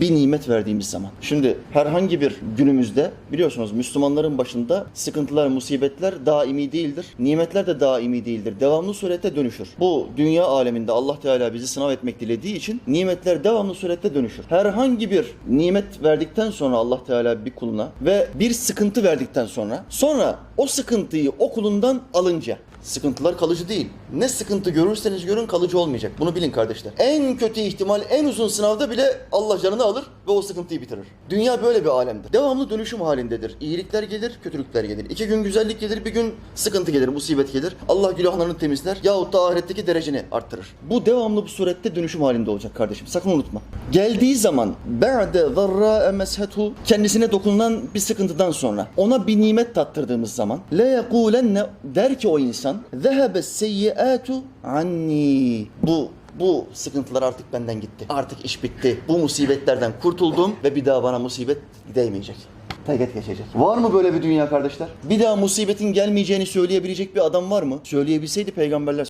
bir nimet verdiğimiz zaman. Şimdi herhangi bir günümüzde biliyorsunuz Müslümanların başında sıkıntılar, musibetler daimi değildir. Nimetler de daimi değildir. Devamlı surette dönüşür. Bu dünya aleminde Allah Teala bizi sınav etmek dilediği için nimetler devamlı surette dönüşür. Herhangi bir nimet verdikten sonra Allah Teala bir kuluna ve bir sıkıntı verdikten sonra sonra o sıkıntıyı o kulundan alınca Sıkıntılar kalıcı değil. Ne sıkıntı görürseniz görün kalıcı olmayacak. Bunu bilin kardeşler. En kötü ihtimal en uzun sınavda bile Allah canını alır ve o sıkıntıyı bitirir. Dünya böyle bir alemdir. Devamlı dönüşüm halindedir. İyilikler gelir, kötülükler gelir. İki gün güzellik gelir, bir gün sıkıntı gelir, musibet gelir. Allah günahlarını temizler yahut da ahiretteki dereceni arttırır. Bu devamlı bu surette dönüşüm halinde olacak kardeşim. Sakın unutma. Geldiği zaman ba'de zarra meshetu kendisine dokunulan bir sıkıntıdan sonra ona bir nimet tattırdığımız zaman la yekulenne der ki o insan zehebe seyyiatu anni bu bu sıkıntılar artık benden gitti. Artık iş bitti. Bu musibetlerden kurtuldum ve bir daha bana musibet değmeyecek. Teget geçecek. Var mı böyle bir dünya kardeşler? Bir daha musibetin gelmeyeceğini söyleyebilecek bir adam var mı? Söyleyebilseydi peygamberler